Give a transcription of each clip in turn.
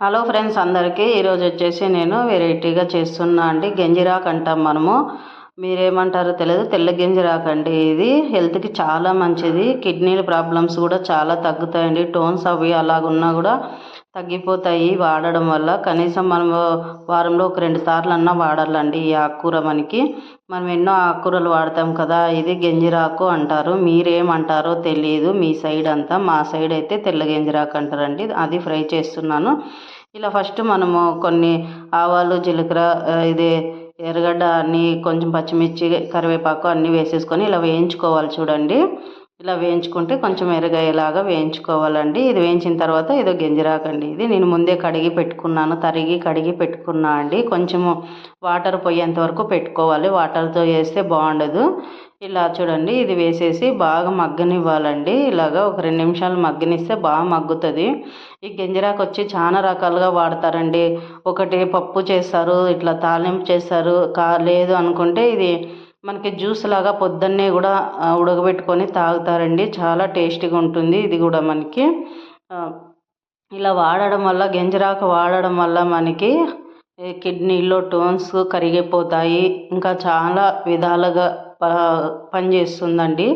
Hello friends అందరికీ ఈరోజు వచ్చేసి నేను వెరైటీగా చేస్తున్నా అండి గంజిరాక్ అంటాం మనము. మీరేమంటారో తెలియదు తెల్ల గంజిరాక్ అండి ఇది. హెల్త్కి చాలా మంచిది. కిడ్నీల ప్రాబ్లమ్స్ కూడా చాలా తగ్గుతాయండి. టోన్స్ అవి అలాగున్నా కూడా తగ్గిపోతాయి వాడడం వల్ల. కనీసం మనం వారంలో ఒక రెండు సార్లు అన్నా వాడాలండి ఈ ఆకుకూర మనకి. మనం ఎన్నో ఆకుకూరలు వాడతాం కదా ఇది గంజిరాకు అంటారు. మీరేమంటారో తెలియదు మీ సైడ్ అంతా. మా సైడ్ అయితే తెల్ల గంజిరాకు అంటారండి. అది ఫ్రై చేస్తున్నాను. ఇలా ఫస్ట్ మనము కొన్ని ఆవాలు జీలకర్ర ఇది ఎర్రగడ్డ అన్నీ కొంచెం పచ్చిమిర్చి కరివేపాకు అన్నీ వేసేసుకొని ఇలా వేయించుకోవాలి చూడండి. ఇలా వేయించుకుంటే కొంచెం ఎరగయ్యేలాగా వేయించుకోవాలండి. ఇది వేయించిన తర్వాత ఇదో గంజిరాకండి ఇది నేను ముందే కడిగి పెట్టుకున్నాను. తరిగి కడిగి పెట్టుకున్నా అండి. కొంచెము వాటర్ పోయేంత వరకు పెట్టుకోవాలి. వాటర్తో వేస్తే బాగుండదు. ఇలా చూడండి. ఇది వేసేసి బాగా మగ్గనివ్వాలండి. ఇలాగా ఒక రెండు నిమిషాలు మగ్గనిస్తే బాగా మగ్గుతుంది. ఈ గంజిరాకు వచ్చి చాలా రకాలుగా వాడతారండి. ఒకటి పప్పు చేస్తారు ఇట్లా తాలింపు చేస్తారు. కా లేదు అనుకుంటే ఇది మనకి జ్యూస్ లాగా పొద్దున్నే కూడా ఉడకబెట్టుకొని తాగుతారండి. చాలా టేస్టీగా ఉంటుంది ఇది కూడా మనకి. ఇలా వాడడం వల్ల గంజరాకు వాడడం వల్ల మనకి కిడ్నీలో టోన్స్ కరిగిపోతాయి. ఇంకా చాలా విధాలుగా పనిచేస్తుందండి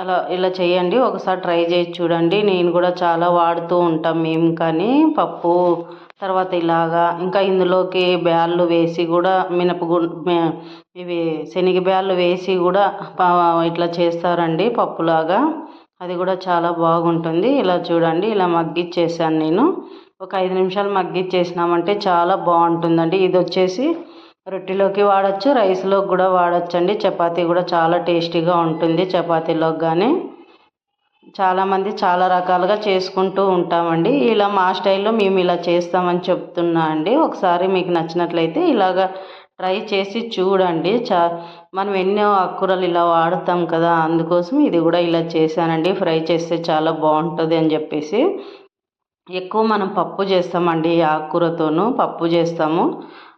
అలా ఇలా చేయండి. ఒకసారి ట్రై చేసి చూడండి. నేను కూడా చాలా వాడుతూ ఉంటాం మేము కానీ పప్పు తర్వాత ఇలాగా ఇంకా ఇందులోకి బ్యాళ్ళు వేసి కూడా మినపగు ఇవి శనగ బ్యాళ్ళు వేసి కూడా ఇట్లా చేస్తారండి పప్పులాగా. అది కూడా చాలా బాగుంటుంది. ఇలా చూడండి ఇలా మగ్గిచ్చేసాను నేను. ఒక ఐదు నిమిషాలు మగ్గిచ్చేసినామంటే చాలా బాగుంటుందండి. ఇది వచ్చేసి రొట్టెలోకి వాడచ్చు రైస్లోకి కూడా వాడచ్చు అండి చపాతీ కూడా చాలా టేస్టీగా ఉంటుంది చపాతీలోకి కానీ చాలామంది చాలా రకాలుగా చేసుకుంటూ ఉంటామండి. ఇలా మా స్టైల్లో మేము ఇలా చేస్తామని చెప్తున్నా అండి. ఒకసారి మీకు నచ్చినట్లయితే ఇలాగ ట్రై చేసి చూడండి. చా మనం ఎన్నో ఆకుకూరలు ఇలా వాడుతాం కదా అందుకోసం ఇది కూడా ఇలా చేశానండి. ఫ్రై చేస్తే చాలా బాగుంటుంది అని చెప్పేసి. ఎక్కువ మనం పప్పు చేస్తామండి ఆకుకూరతోనూ పప్పు చేస్తాము.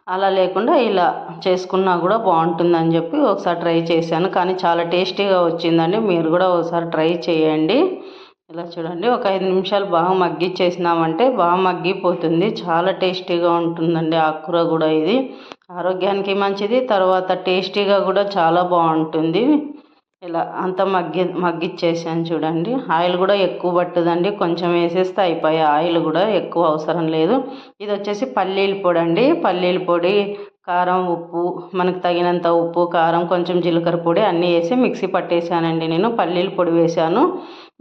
అలా లేకుండా ఇలా చేసుకున్నా కూడా బాగుంటుందని చెప్పి ఒకసారి ట్రై చేశాను. కానీ చాలా టేస్టీగా వచ్చిందండి. మీరు కూడా ఒకసారి ట్రై చేయండి. ఇలా చూడండి. ఒక ఐదు నిమిషాలు బాగా మగ్గిచ్చేసినామంటే బాగా మగ్గిపోతుంది. చాలా టేస్టీగా ఉంటుందండి ఆకుకూర కూడా ఇది. ఆరోగ్యానికి మంచిది తర్వాత టేస్టీగా కూడా చాలా బాగుంటుంది. ఇలా అంతా మగ్గి మగ్గిచ్చేసాను చూడండి. ఆయిల్ కూడా ఎక్కువ పట్టదండి. కొంచెం వేసేస్తే అయిపోయి ఆయిల్ కూడా ఎక్కువ అవసరం లేదు. ఇది వచ్చేసి పల్లీల పొడి అండి. పల్లీల పొడి కారం ఉప్పు మనకు తగినంత ఉప్పు కారం కొంచెం జీలకర్ర పొడి అన్నీ వేసి మిక్సీ పట్టేసానండి నేను. పల్లీల పొడి వేసాను.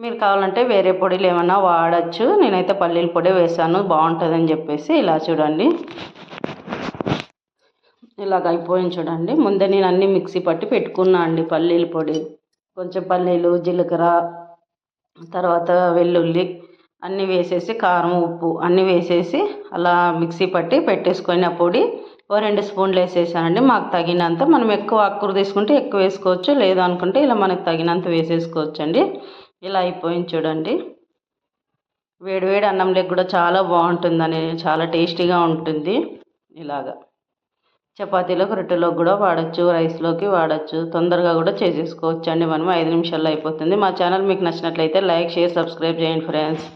మీరు కావాలంటే వేరే పొడిలు ఏమన్నా వాడచ్చు. నేనైతే పల్లీల పొడి వేసాను. బాగుంటుందని చెప్పేసి ఇలా చూడండి. ఇలాగ అయిపోయింది చూడండి. ముందే నేను అన్నీ మిక్సీ పట్టి పెట్టుకున్నా అండి. పల్లీల పొడి కొంచెం పల్లీలు జీలకర్ర తర్వాత వెల్లుల్లి అన్నీ వేసేసి కారం ఉప్పు అన్నీ వేసేసి అలా మిక్సీ పట్టి పెట్టేసుకొని ఆ పొడి ఓ రెండు స్పూన్లు వేసేసానండి. మాకు తగినంత మనం ఎక్కువ ఆకుకూర తీసుకుంటే ఎక్కువ వేసుకోవచ్చు. లేదు అనుకుంటే ఇలా మనకు తగినంత వేసేసుకోవచ్చు అండి ఇలా అయిపోయింది చూడండి. వేడి వేడి అన్నంలోకి కూడా చాలా బాగుంటుందని చాలా టేస్టీగా ఉంటుంది ఇలాగా. చపాతీలోకి రొట్టెలోకి కూడా వాడచ్చు రైస్లోకి వాడచ్చు. తొందరగా కూడా చేసేసుకోవచ్చు అండి మనం ఐదు నిమిషాల్లో అయిపోతుంది. మా ఛానల్ మీకు నచ్చినట్లయితే లైక్ షేర్ సబ్స్క్రైబ్ చేయండి ఫ్రెండ్స్.